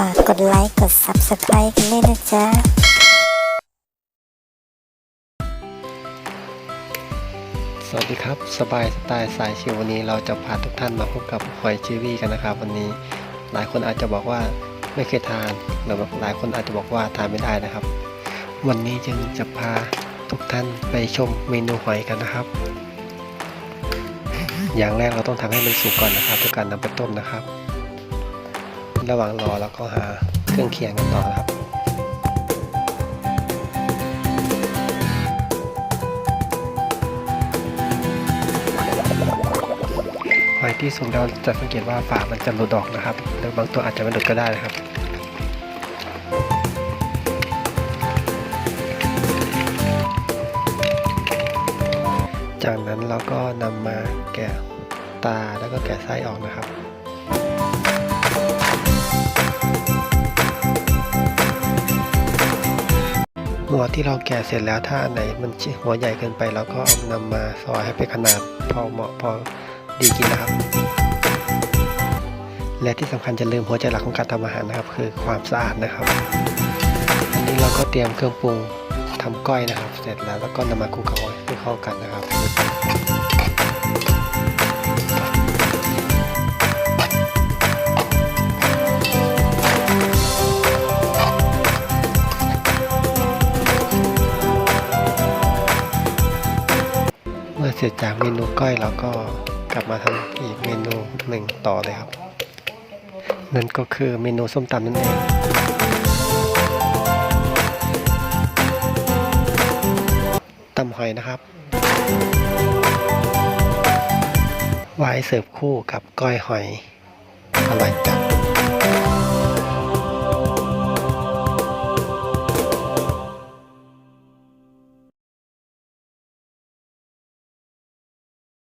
ฝากกดไลค์ กด Subscribe กันด้วยนะจ๊ะสวัสดีครับ สบายสไตล์สายชิววันนี้เราจะพาทุกท่านมาพบกับหอยชิวี่กันนะครับวันนี้ หลายคนอาจจะบอกว่าไม่เคยทานหรือหลายคนอาจจะบอกว่าทานไม่ได้นะครับ วันนี้จึงจะพาทุกท่านไปชมเมนูหอยกันนะครับ อย่างแรกเราต้องทำให้มันสุกก่อนนะครับด้วยการนำไปต้มนะครับ ระหว่างรอเราก็หาเครื่องเคียงกันต่อครับหอยที่สุกแล้วจะสังเกตว่าฝามันจะหลุดออกนะครับหรือบางตัวอาจจะไม่หลุดก็ได้นะครับจากนั้นเราก็นำมาแกะตาแล้วก็แกะไส้ออกนะครับ หัวที่เราแกะเสร็จแล้วถ้าอันไหนมันหัวใหญ่เกินไปเราก็เอานำมาซอยให้เป็นขนาดพอเหมาะพอดีกินนะครับ และที่สำคัญจะลืมหัวใจหลักของการทำอาหารนะครับ คือความสะอาดนะครับอันนี้เราก็เตรียมเครื่องปรุงทำก้อยนะครับ เสร็จแล้วแล้วก็นำมาคลุกเคล้าให้เข้ากันนะครับ มื่อเสร็จจากเมนูก้อยเราก็กลับมาทำอีกเมนูหนึ่งต่อเลยครับ นั่นก็คือเมนูส้มตำนั่นเองตำหอยนะครับไว้เสิร์ฟคู่กับก้อยหอยอร่อยจัด